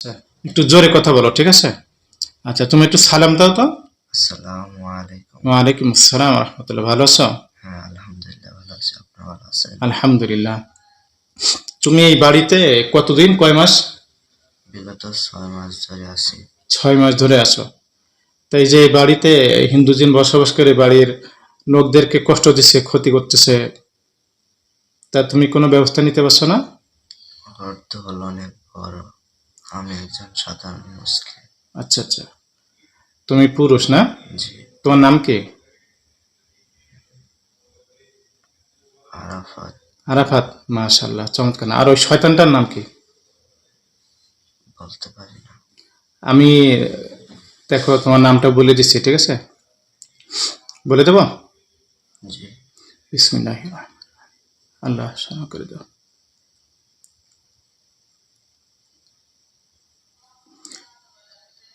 আচ্ছা, একটু জোরে কথা বলো ঠিক আছে? আচ্ছা তুমি একটু সালাম দাও তো। আসসালামু আলাইকুম। ওয়ালাইকুম আসসালাম রহমতুল্লাহ ভালো আছো? হ্যাঁ আলহামদুলিল্লাহ ভালো আছি। আপনার ভালো আছেন? আলহামদুলিল্লাহ। তুমি এই বাড়িতে কতদিন কয় মাস? বিগত ছয় মাস ধরে আছি। ছয় মাস ধরে আছো। তাই যে এই বাড়িতে হিন্দুজন বসবাস করে বাড়ির লোকদেরকে কষ্ট দিচ্ছে ক্ষতি করতেছে তা তুমি কোনো ব্যবস্থা নিতে পারছ না? অর্থ হল অনেক বড় আমি একজন সাধারণ মুসলিম। আচ্ছা আচ্ছা। তুমি পুরুষ না? জি। তোমার নাম কি? আরাফাত। আরাফাত মাশাল্লাহ চমৎকার। আর ওই শয়তানটার নাম কি? বলতে পারি না। আমি দেখো তোমার নামটা বলে দিচ্ছি ঠিক আছে? বলে দেবো? জি। বিসমিল্লাহ আল্লাহ করে দাও।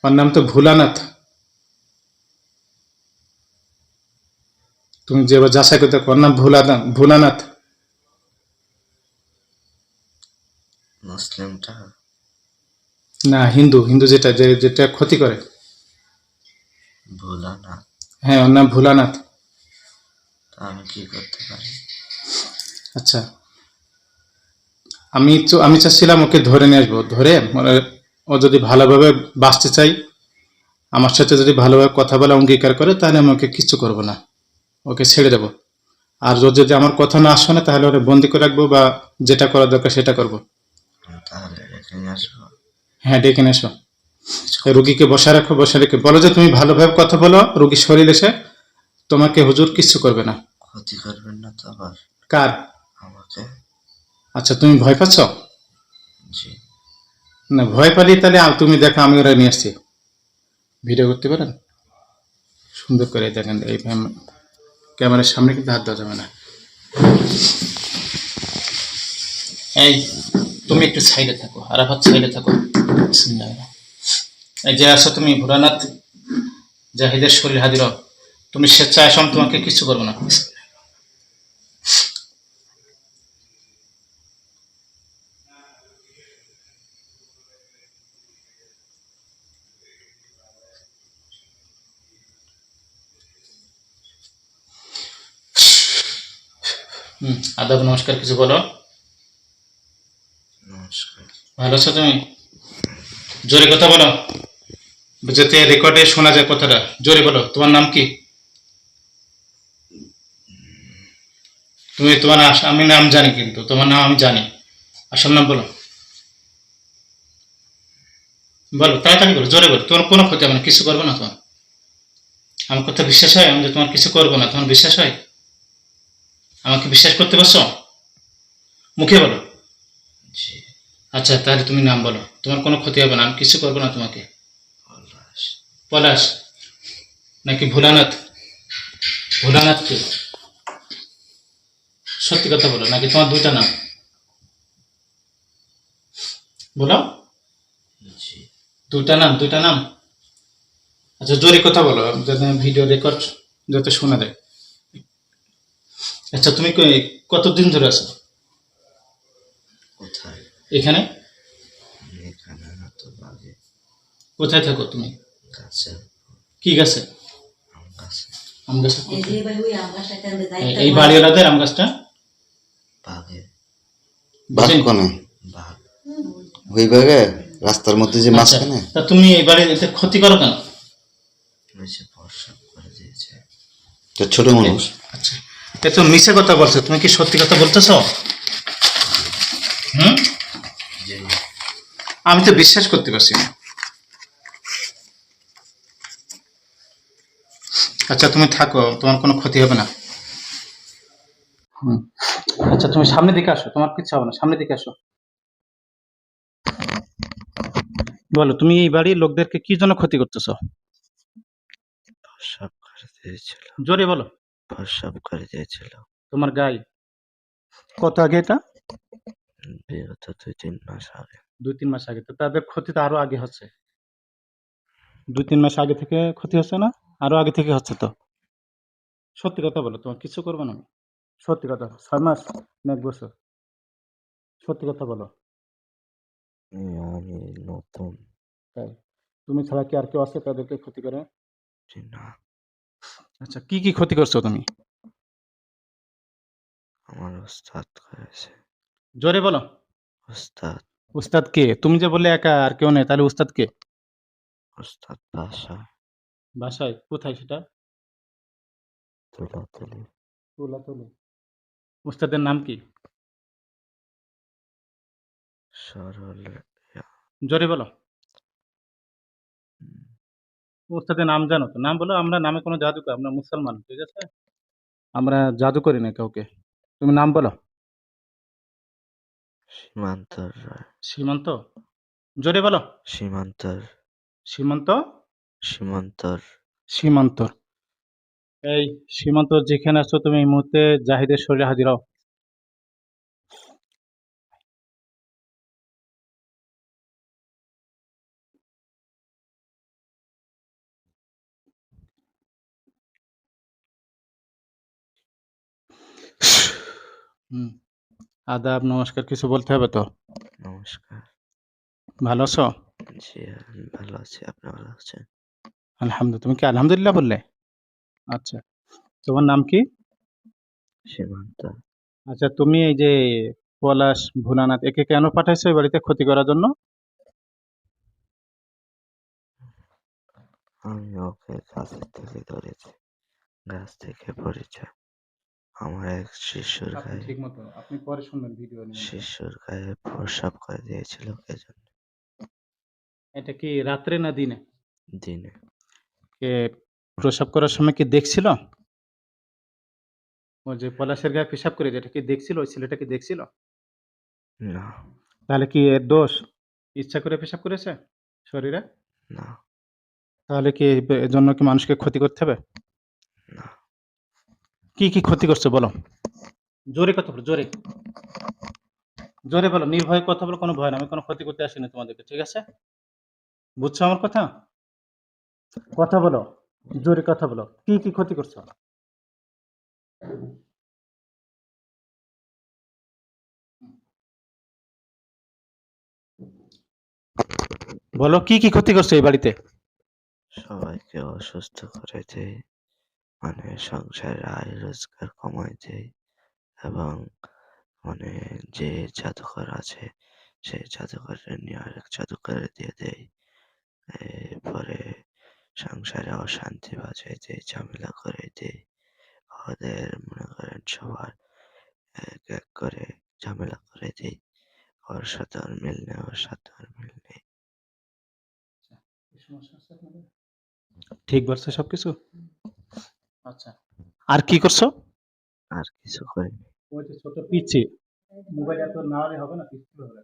ওর নাম তো ভোলানাথ। তুমি যে যাচাই করতে ওর নাম ভোলানাথ ভোলানাথ। মুসলিমটা? না হিন্দু হিন্দু যেটা যেটা ক্ষতি করে। ভোলা না হ্যাঁ ওর নাম ভোলানাথ। আমি কি করতে পারি? আচ্ছা। আমি তো আমি চাচ্ছিলাম ওকে ধরে নিয়ে আসব। ধরে ও যদি ভালোভাবে বাঁচতে চাই আমার সাথে যদি ভালোভাবে কথা বলে অঙ্গীকার করে তাহলে আমি ওকে কিচ্ছু করব না। ওকে ছেড়ে দেবো। আর যদি আমার কথা না শোনে তাহলে ওরা বন্দি করে রাখব বা যেটা করা দরকার সেটা করব। তাহলে আসব। হ্যাঁ ডেকে নিয়ে এসো রুগীকে বসা রাখো বসে রেখে বলো যে তুমি ভালোভাবে কথা বলো রুগীর শরীর এসে তোমাকে হুজুর কিচ্ছু করবে না। ক্ষতি করবেন না তো আবার। কার? আমাকে। আচ্ছা তুমি ভয় পাচ্ছ? জি। না, ভয় পালি তাহলে তুমি দেখো, আমি ওরা নিয়ে আসছি। ভিডিও করতে পারেন? সুন্দর করে দেখেন, এই ক্যামেরার সামনে কিন্তু হাত দেওয়া যাবে না। এই, তুমি একটু সাইডে থাকো, আরাফাত সাইডে থাকো। এই যে আসো তুমি, ভোলানাথ জাহিদের শরীর হাজির। তুমি স্বেচ্ছায় আসো, আমি তোমাকে কিছু করব না। হুম আদাব নমস্কার কিছু বলো। নমস্কার। ভালো আছো তুমি? জোরে কথা বলো। যাতে রেকর্ডে শোনা যায় কথাটা। জোরে বলো তোমার নাম কি? তুমি তোমার আমি নাম জানি কিন্তু তোমার নাম আমি জানি। আসল নাম বলো। বলো তাড়াতাড়ি বলো জোরে বলো। তোমার কোনো ক্ষতি হবে না কিছু করব না তোমার। আমার কথা বিশ্বাস হয়? আমি যে তোমার কিছু করব না তোমার বিশ্বাস হয়? আমাকে বিশ্বাস করতে পারছ? মুখে বলো। আচ্ছা তাহলে তুমি নাম বলো। তোমার কোনো ক্ষতি হবে না আমি কিছু করব না তোমাকে। পলাশ। নাকি ভোলানাথ? ভোলানাথ কে? সত্যি কথা বলো নাকি তোমার দুইটা নাম? বলো। দুইটা নাম দুইটা নাম? আচ্ছা জোরে কথা বলো যাতে ভিডিও রেকর্ড যাতে শোনা যায় আচ্ছা তুমি কতদিন ধরে আছো? কোথায়? এখানে? এখানে তো বাগে কোথায় থাকো তুমি? গাছে। কি গাছে? আম গাছে। আম গাছে এই বাড়িওয়ালাদের আম গাছটা? বুঝলেন? কোনে? বাঘ। ওই ভাগে রাস্তার মধ্যে যে আচ্ছা, মাঝখানে? তা তুমি এই বাড়ির এতে ক্ষতি করো কেন? বর্ষা করে দিয়েছে। তো ছোট মানুষ? এ তো মিছে কথা বলছো তুমি কি সত্যি কথা বলতেছ? হুম? আমি তো বিশ্বাস করতে পারছি না। আচ্ছা তুমি থাকো তোমার কোনো ক্ষতি হবে না। হুম। আচ্ছা তুমি সামনে দিকে আসো তোমার কিছু হবে না সামনে দিকে আসো। বলো তুমি এই বাড়ির লোকদেরকে কি জন্য ক্ষতি করতেছো? জোরে বলো। প্রসাব করে দিয়েছিল। তোমার গায়ে? কত আগে এটা? বিগত দুই তিন মাস আগে। দুই তিন মাস আগে তো তাদের ক্ষতি তো আরও আগে হচ্ছে। দুই তিন মাস আগে থেকে ক্ষতি হচ্ছে না? আরও আগে থেকে হচ্ছে তো? সত্যি কথা বলো তোমার কিছু করব না আমি? সত্যি কথা ছয় মাস না এক বছর? সত্যি কথা বলো। আমি নতুন। তাই? তুমি ছাড়া কি আর কেউ আছে তাদেরকে ক্ষতি করে? না। আচ্ছা কি কি ক্ষতি করছ তুমি? আমার ওস্তাদ করেছে। জোরে বলো। ওস্তাদ। উস্তাদ কে? তুমি যে বললে একা আর কেউ নেই তাহলে উস্তাদ কে? ওস্তাদ বাসা। বাসায়? কোথায় সেটা? তুলাতুলি। তোলা তোলে উস্তাদের নাম কি? সরল জোরে বলো। উস্তাদের নাম জানো তো? নাম বলো আমরা নামে কোনো জাদু করি আমরা মুসলমান ঠিক আছে? আমরা জাদু করি না কাউকে। তুমি নাম বলো। সীমান্তর রায়। সীমান্ত? জোরে বলো। সীমান্তর সীমান্ত? সীমান্তর সীমান্তর এই সীমান্ত যেখানে আছো তুমি এই মুহূর্তে জাহিদের শরীরে হাজির হও। হুম আদাব নমস্কার কিছু বলতে হবে তো? নমস্কার। ভালো আছো? জি ভালো আছি। আপনি ভালো আছেন? আলহামদুলিল্লাহ তুমি কি আলহামদুলিল্লাহ বললে? আচ্ছা তোমার নাম কি? সীমান্ত। আচ্ছা তুমি এই যে পলাশ ভোলানাথ একে কেন পাঠাইছো এই বাড়িতে ক্ষতি করার জন্য? আমি ওকে কাছের থেকে ধরেছি। গাছ থেকে পড়েছে আমার এক শিশুর গায়ে ঠিক মতো আপনি পরে শুনবেন ভিডিও শিশুর গায়ে প্রসাব করে দিয়েছিল কে জন্য এটা কি রাত্রে না দিনে? দিনে। কে প্রসাব করার সময় কি দেখছিল? ও যে পলাশের গায়ে পেশাব করে যেটা কি দেখছিল ওই ছেলেটা কি দেখছিল? না। তাহলে কি এর দোষ? ইচ্ছা করে পেশাব করেছে শরীরে? না। তাহলে কি এর জন্য কি মানুষকে ক্ষতি করতে হবে? না। কি কি ক্ষতি করছে বলো? জোরে কথা বলো জোরে। জোরে বলো নির্ভয়ে কথা বলো কোনো ভয় না আমি কোনো ক্ষতি করতে আসিনি তোমাদেরকে ঠিক আছে? বুঝছ আমার কথা? কথা বলো জোরে কথা বলো। কি কি ক্ষতি করছ? বলো কি কি ক্ষতি করছ এই বাড়িতে? সবাইকে অসুস্থ করে দেয় মানে সংসারে আয় রোজগার কমায় দেয় এবং মানে যে জাদুকর আছে সেই জাদুকরের নিয়ে আরেক জাদুকরে দিয়ে দেয়। এরপরে সংসারে অশান্তি বাজায় দেয় ঝামেলা করে দেয়। ওদের মনে করেন সবার এক এক করে ঝামেলা করে দেয়। ওর সাথে ওর মিল নেই ওর সাথে ওর মিল নেই। ঠিক বলছো সবকিছু? আচ্ছা। আর কি করছ? আর কিছু করিনি। ওই যে ছোট পিচ্ছি মোবাইল এত না হলে হবে না পিচ্ছি হবে।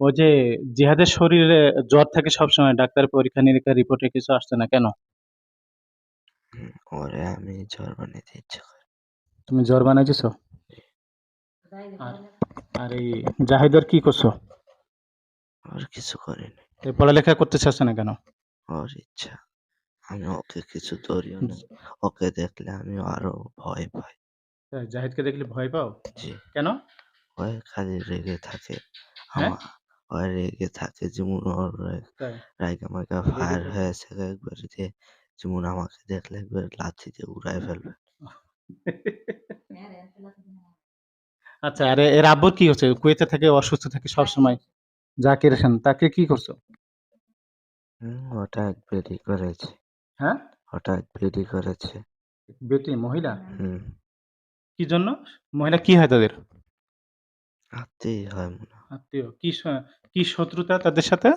ও যে জিহাদের শরীরে জ্বর থাকে সবসময় ডাক্তার পরীক্ষা নিরীক্ষা রিপোর্টে কিছু আসছে না কেন? ওরে আমি জ্বর বানাইতে ইচ্ছে করি। তুমি জ্বর বানাইছো আর আর এই জাহিদের কি করছ? ওর কিছু করিনি। পড়ালেখা করতে চাচ্ছে না কেন? ওর ইচ্ছা। আমি ওকে কিছু ধরিও না। ওকে দেখলে আমি আরও ভয় পাই। তাই, জাহিদকে দেখলে ভয় পাও? জি। কেন? ওই খালি রেগে থাকে। হ্যাঁ? ওই রেগে থাকে যেমন ওর তাই? রায়গা মাইগা ফায়ার হয়েছে একবার যেমন আমাকে দেখলে একবার লাথি দিয়ে উড়াই ফেলবে। আচ্ছা আরে এর আব্বুর কি হচ্ছে? কুয়েতে থাকে অসুস্থ থাকে সব সময় জাকির হোসেন তাকে কি করছ? হুম, ওটা এক বেডি করেছে। হ্যাঁ? ওটা এক করেছে। বেটি মহিলা? হুম। কি জন্য? মহিলা কি হয় তাদের? আত্মীয় হয় মনে হয়। আত্মীয়। কি স- কি শত্রুতা তাদের সাথে?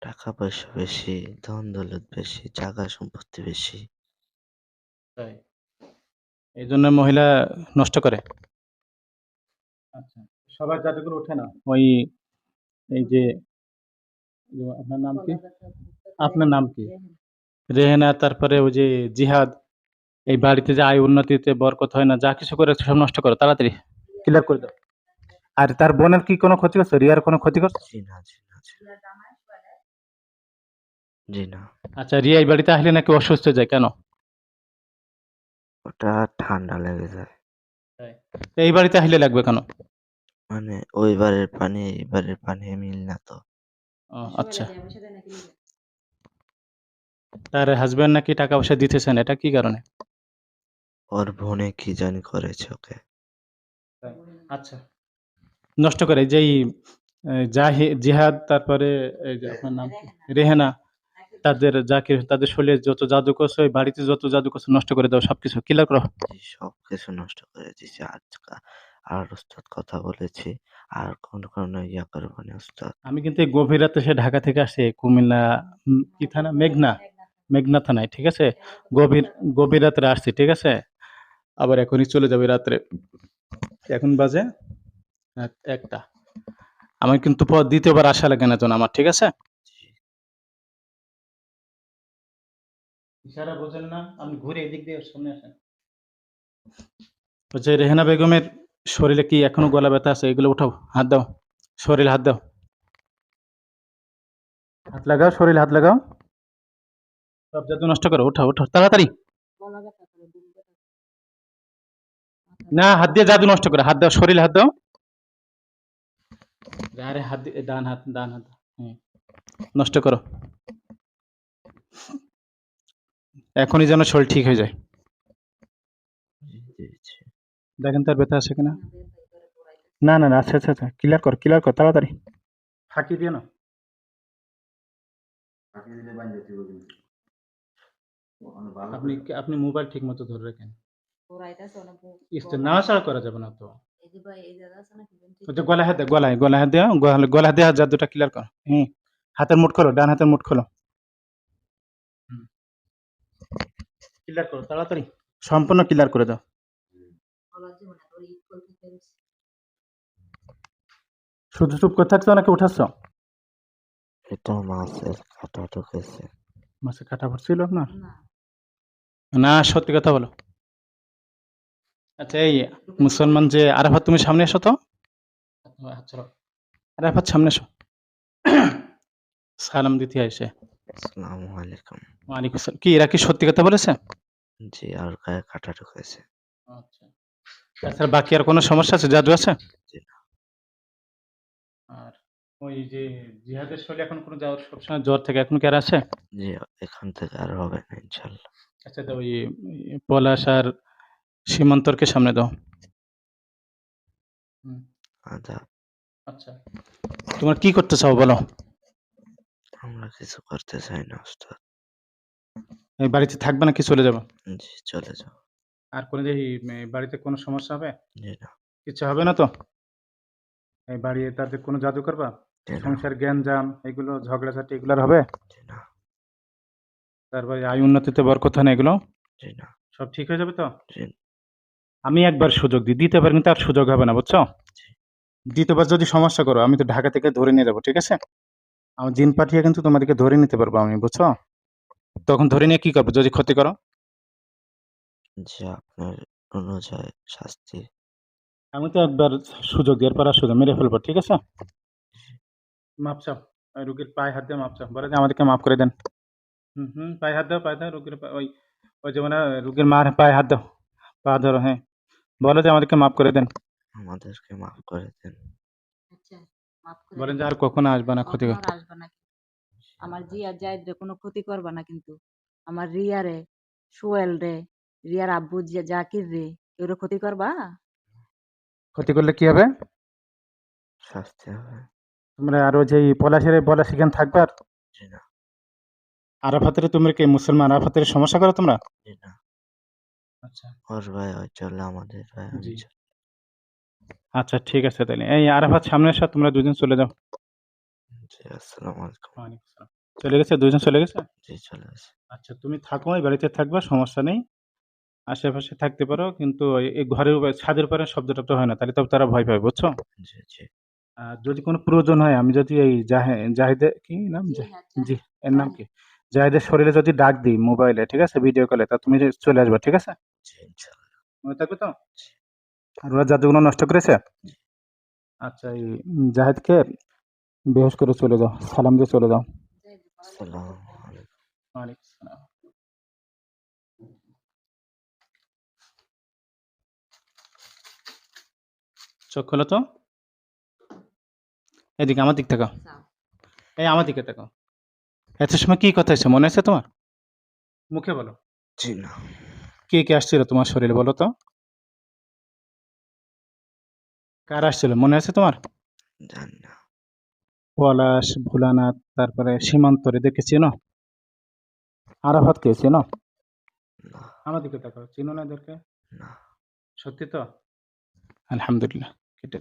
টাকা পয়সা বেশি ধন দৌলত বেশি জায়গা সম্পত্তি বেশি। তাই। এই জন্য মহিলা নষ্ট করে। আচ্ছা সবার জাদুগুলো ওঠে না? ওই এই যে যে আপনার নাম কি? আপনার নাম কি? রেহেনা। তারপরে ওই যে জিহাদ এই বাড়িতে যে আয় উন্নতিতে বরকত হয় না যা কিছু করে সব নষ্ট করো তাড়াতাড়ি। ক্লিয়ার করে দাও। আর তার বোনের কি কোনো ক্ষতি করছে? রিয়ার কোনো ক্ষতি করছে? জি না জি না জি না। আচ্ছা রিয়া এই বাড়িতে আসলে নাকি অসুস্থ যায় কেন? ওটা ঠান্ডা লেগে যায়। এই বাড়িতে আসলে লাগবে কেন? মানে ওই ওইবারের পানি এই এইবারের পানি মিল না তো। ও আচ্ছা। তার হাজবেন্ড নাকি টাকা পয়সা দিতেছেন এটা কি কারণে? ওর বোনে কি জানি করেছে ওকে। আচ্ছা। নষ্ট করে যেই জাহি জিহাদ তারপরে এই যে আপনার নাম কি? রেহেনা তাদের জাকির তাদের শরীরে যত জাদু করছে ওই বাড়িতে যত জাদু করছে নষ্ট করে দাও সবকিছু। ক্লিয়ার করো। সব কিছু নষ্ট করে দিয়েছে। আজকা আর ওস্তাদ কথা বলেছি আর কোন কোন ইয়া করব না ওস্তাদ। আমি কিন্তু এই গভীর রাতে সে ঢাকা থেকে আসে কুমিল্লা উম, কি থানা? মেঘনা। মেঘনা থানায় ঠিক আছে? গভীর গভীর রাত্রে আসছি ঠিক আছে? আবার এখনই চলে যাবে রাত্রে। এখন বাজে এক- একটা। আমার কিন্তু পর দ্বিতীয়বার আসা লাগে না তো আমার ঠিক আছে? ইশারা বোঝেন না আপনি ঘুরে এদিক দিয়ে সামনে আসেন। হচ্ছে রেহানা বেগমের শরীরে কি এখনও গলা ব্যথা আছে এগুলো উঠাও হাত দাও শরীরে হাত দাও। হাত লাগাও শরীরে হাত লাগাও। সব জাদু নষ্ট করো, উঠাও উঠাও, তাড়াতাড়ি। না, হাত দিয়ে জাদু নষ্ট করে, হাত দাও, শরীরে হাত দাও। আরে, হাত দিয়ে, ডান হাত ডান হাত হ্যাঁ নষ্ট করো। এখনই যেন শরীর ঠিক হয়ে যায়। দেখেন তার ব্যথা আছে কিনা? না না না আচ্ছা আচ্ছা আচ্ছা ক্লিয়ার কর ক্লিয়ার কর, তাড়াতাড়ি। ফাঁকি দিয়ে না। আপনি আপনি মোবাইল ঠিক মতো ধরে রাখেন। করা যাবে না তো। গলায় হাত গলায় হাত গলায় দেওয়া জাদুটা ক্লিয়ার কর। হুম হাতের মুঠ খোলো ডান হাতের মুঠ খোলো। ক্লিয়ার করো তাড়াতাড়ি। সম্পূর্ণ ক্লিয়ার করে দাও। শুধু চুপ করে থাকছো নাকি উঠাচ্ছ? এটা মাছের কাটা ঢুকেছে। মাসে কাটা পড়ছিল আপনার? না। সত্যি কথা বলো। আচ্ছা এই মুসলমান যে আরাফাত তুমি সামনে এসো তো। আরাফাত সামনে এসো। সালাম দিতে আসে। আসসালামু আলাইকুম। ওয়ালাইকুম আসসালাম কি এরা কি সত্যি কথা বলেছে? জি আর গায়ে কাটা ঢুকেছে। আচ্ছা। তাছাড়া বাকি আর কোনো সমস্যা আছে? জাদু আছে? না। আর ওই যে জিহাদের শরীরে এখন কোনো জ্বর সবসময় জ্বর থেকে এখন কি আর আছে? জি এখান থেকে আর হবে না ইনশাল্লাহ। আচ্ছা তো ওই পলাশ আর সীমান্তরকে সামনে দাও। হুম, আদা আচ্ছা। তোমার কি করতে চাও বলো? আমরা কিছু করতে চাই না ওস্তাদ। এই বাড়িতে থাকবে নাকি চলে যাব? জি চলে যাও। আর কোনো যে এই বাড়িতে কোনো সমস্যা হবে? জি না। কিছু হবে না তো? এই বাড়ি তাদের কোনো জাদু করবা সংসার জ্ঞান জাম এগুলো ঝগড়াঝাটি এগুলো হবে? তারপরে আয় উন্নতিতে বরকত হয় না এগুলো? সব ঠিক হয়ে যাবে তো? আমি একবার সুযোগ দিই দ্বিতীয়বার কিন্তু আর সুযোগ হবে না বুঝছ? দ্বিতীয়বার যদি সমস্যা করো আমি তো ঢাকা থেকে ধরে নিয়ে যাব ঠিক আছে? আমার জিন পাঠিয়ে কিন্তু তোমাদেরকে ধরে নিতে পারব আমি বুঝছ? তখন ধরে নিয়ে কি করব যদি ক্ষতি করো? যে আপনার অনুযায়ী শাস্তি। আমি তো একবার সুযোগ দিয়ে এরপর আর সুযোগ মেরে ফেলব ঠিক আছে? মাপ চাও। রুগীর পায়ে হাত দিয়ে মাপ চাও। বলে যে আমাদেরকে মাফ করে দেন। হুম হুম পায়ে হাত দাও পায়ে দাও রুগীর ওই ওই মানে রুগীর মার পায়ে হাত দাও। পা ধরো হ্যাঁ। বলো যে আমাদেরকে মাফ করে দেন। আমাদেরকে মাফ করে দেন। আচ্ছা মাফ করে বলেন যে আর কখনো আসবে না ক্ষতি আর আসবে না আমার জিয়া জায়দ রে কোনো ক্ষতি করবা না কিন্তু। আমার রিয়া রে সোয়েল রে রিয়ার আব্বু জিয়া- জাকির রে কেউ ক্ষতি করবা? ক্ষতি করলে কি হবে? শাস্তি হবে। তোমরা আরও যে পলাশের বলা সেখানে থাকবে আর না। আরাফাতের তোমরা কি মুসলমান আরাফাতের সমস্যা করো তোমরা? না। আচ্ছা। ওর ভাই চলে আমাদের ভাই জি। আচ্ছা ঠিক আছে তাহলে। এই আরাফাত সামনে এসো তোমরা দুজন চলে যাও। জি আসসালামু আলাইকুম। চলে গেছে? দুজন চলে গেছে? জি চলে আসে আচ্ছা তুমি থাকো এই বাড়িতে থাকবা সমস্যা নেই। আশেপাশে থাকতে পারো কিন্তু এই- এই ঘরের উপরে ছাদের উপরে শব্দ টব্দ হয় না তাহলে তো তারা ভয় পাবে বুঝছ? জি জি। আর যদি কোনো প্রয়োজন হয় আমি যদি এই জাহে- জাহিদে কি নাম? জি এর নাম কি? জাহিদের শরীরে যদি ডাক দিই মোবাইলে ঠিক আছে? ভিডিও কলে তা তুমি চলে আসবে ঠিক আছে? মনে থাকবে তো? আর ওরা জাদুগুলো নষ্ট করেছে? আচ্ছা এই জাহেদকে বেহস করে চলে যাও সালাম দিয়ে চলে যাও। চোখ খোলো তো। এদিকে আমার দিক তাকাও। এই আমার দিকে তাকাও। এত সময় কি কথা হয়েছে? মনে আছে তোমার? মুখে বলো। জি না। কে কে আসছিল তোমার শরীরে বলো তো? কার আসছিল? মনে আছে তোমার? জানি না। পলাশ ভোলানাথ তারপরে সীমান্তর এদেরকে চেনো? আরাফাতকে চেনো? না। আমার দিকে তাকাও। চিনো না এদেরকে? সত্যি তো? আলহামদুলিল্লাহ। কেটে।